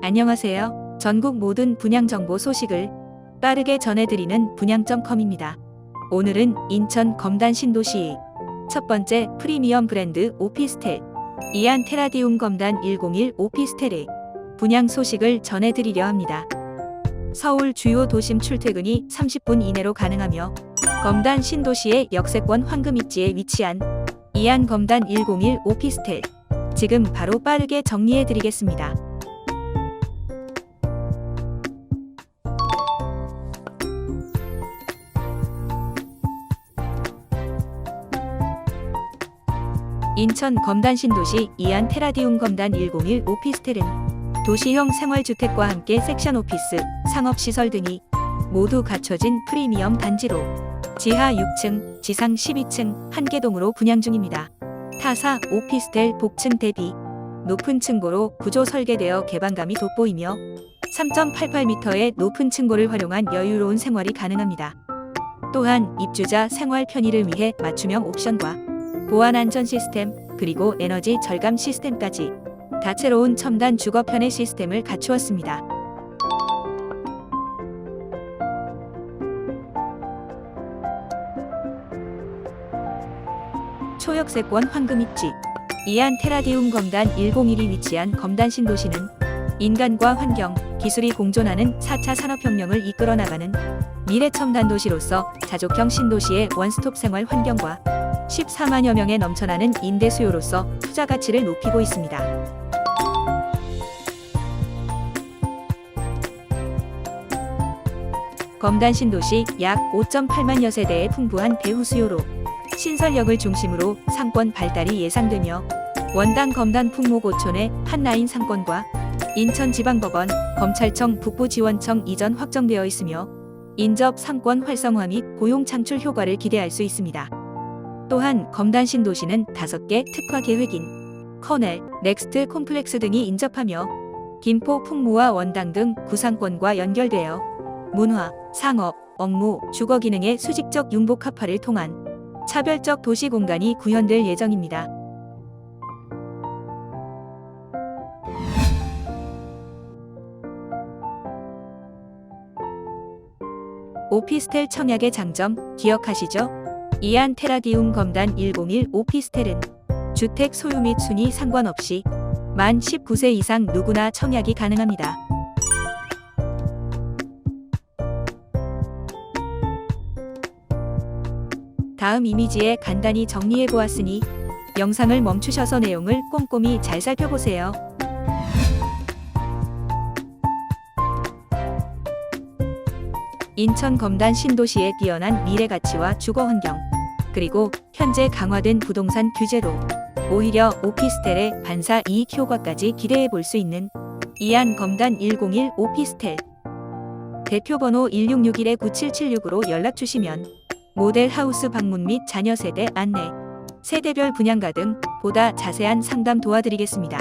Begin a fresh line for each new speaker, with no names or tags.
안녕하세요. 전국 모든 분양 정보 소식을 빠르게 전해드리는 분양점컴입니다. 오늘은 인천 검단 신도시 첫 번째 프리미엄 브랜드 오피스텔 이안 테라디움 검단 101 오피스텔의 분양 소식을 전해드리려 합니다. 서울 주요 도심 출퇴근이 30분 이내로 가능하며 검단 신도시의 역세권 황금 입지에 위치한 이안 검단 101 오피스텔 지금 바로 빠르게 정리해 드리겠습니다. 인천 검단 신도시 이안 테라디움 검단 101 오피스텔은 도시형 생활주택과 함께 섹션 오피스, 상업시설 등이 모두 갖춰진 프리미엄 단지로 지하 6층, 지상 12층 한 개동으로 분양 중입니다. 타사 오피스텔 복층 대비 높은 층고로 구조 설계되어 개방감이 돋보이며 3.88m의 높은 층고를 활용한 여유로운 생활이 가능합니다. 또한 입주자 생활 편의를 위해 맞춤형 옵션과 보안 안전 시스템 그리고 에너지 절감 시스템까지 다채로운 첨단 주거 편의 시스템을 갖추었습니다. 초역세권 황금 입지 이안 테라디움 검단 101이 위치한 검단 신도시는 인간과 환경, 기술이 공존하는 4차 산업혁명을 이끌어 나가는 미래 첨단 도시로서 자족형 신도시의 원스톱 생활 환경과 14만여 명의 넘쳐나는 임대 수요로서 투자 가치를 높이고 있습니다. 검단 신도시 약 5.8만여 세대의 풍부한 배후 수요로 신설역을 중심으로 상권 발달이 예상되며 원당 검단 풍무고촌의 한라인 상권과 인천지방법원, 검찰청 북부지원청 이전 확정되어 있으며 인접 상권 활성화 및 고용 창출 효과를 기대할 수 있습니다. 또한 검단 신도시는 5개 특화 계획인 커넬, 넥스트 콤플렉스 등이 인접하며 김포 풍무와 원당 등 구상권과 연결되어 문화, 상업, 업무, 주거 기능의 수직적 융복 합화를 통한 차별적 도시 공간이 구현될 예정입니다. 오피스텔 청약의 장점 기억하시죠? 이안 테라디움 검단 101 오피스텔은 주택 소유 및 순위 상관없이 만 19세 이상 누구나 청약이 가능합니다. 다음 이미지에 간단히 정리해 보았으니 영상을 멈추셔서 내용을 꼼꼼히 잘 살펴보세요. 인천 검단 신도시의 뛰어난 미래 가치와 주거 환경, 그리고 현재 강화된 부동산 규제로 오히려 오피스텔의 반사 이익 효과까지 기대해 볼 수 있는 이안 검단 101 오피스텔 대표번호 1661-9776으로 연락 주시면 모델 하우스 방문 및 자녀 세대 안내, 세대별 분양가 등 보다 자세한 상담 도와드리겠습니다.